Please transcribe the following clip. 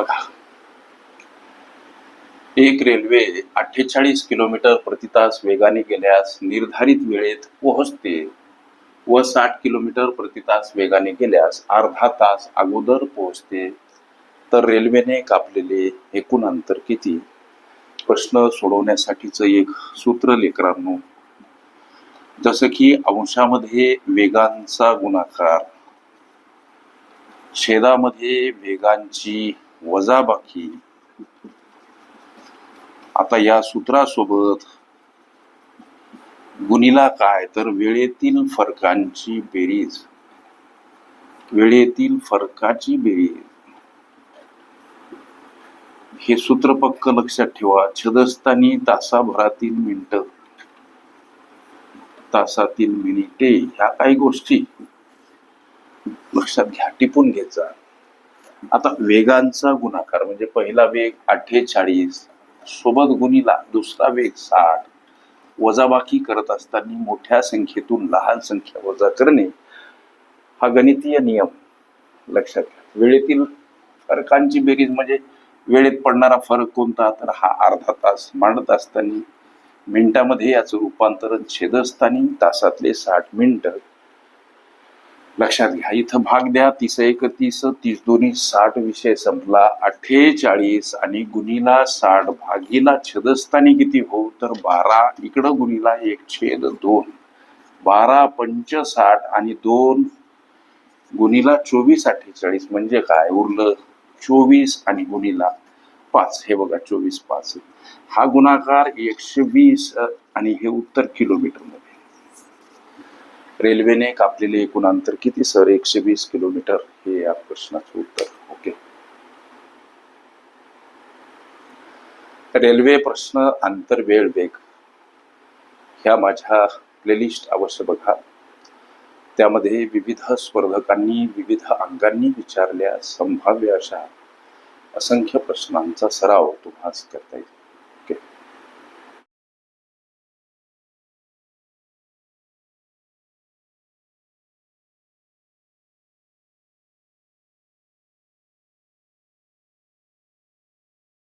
बघा. एक रेल्वे अठ्ठेचाळीस किलोमीटर प्रति तास वेगाने गेल्यास निर्धारित वेळेत पोहोचते व साठ किलोमीटर प्रति तास वेगाने गेल्यास अर्धा तास अगोदर पोहोचते. तर रेल्वेने कापलेले एकूण अंतर किती? प्रश्न सोडवण्यासाठीचं एक सूत्र लेकरांनो. जसं की अंशामध्ये वेगांचा गुणाकार छेदामध्ये वेगांची वजाबाकी. आता या सूत्रासोबत गुणीला काय? तर वेळेतील फरकांची बेरीज. वेळेतील फरकाची बेरीज. हे सूत्र पक्क लक्षात ठेवा. छदस्थानी तासाभरातील मिनिट. तासातील मिनिटे ह्या काही गोष्टी. लक्षात घ्या. टिपून घ्यायचा. आता वेगांचा गुणाकार म्हणजे पहिला वेग अठ्ठेचाळीस सोबत गुणीला दुसरा वेग साठ. वजाबाकी करत असताना मोठ्या संख्येतून लहान संख्या वजा करणे हा गणितीय नियम. लक्षात घ्या. वेळेतील फरकांची बेरीज म्हणजे वेळेत पडणारा फरक कोणता? तर हा अर्धा तास मांडत असताना मिनिटामध्ये याचं रूपांतरण छेदस्थानी तासातले साठ मिनिटं. लक्षात घ्या. इथं भाग द्या तीस एक तीस तीस दोन्ही साठ विषय संपला. अठ्ठेचाळीस आणि गुणीला साठ भागीला छेदस्थानी किती होऊ तर बारा. इकडं गुणीला एक छेद दोन. बारा पंच साठ आणि दोन गुणीला चोवीस अठ्ठेचाळीस. म्हणजे काय? उरलं चोवीस आणि गुणीला पाच. हे बघा चोवीस पाच. हा गुणाकार एकशे वीस आणि हे उत्तर किलोमीटरमध्ये रेल्वेने कापलेले एकूण अंतर किती सर? एकशे वीस किलोमीटर? हे या प्रश्नाचं उत्तर. ओके. रेल्वे प्रश्न अंतर वेळ वेग. ह्या माझ्या प्लेलिस्ट अवश्य बघा. त्यामध्ये विविध स्पर्धकांनी विविध अंगांनी विचारल्या संभाव्य अशा असंख्य प्रश्नांचा सराव तुम्हाला करता येईल.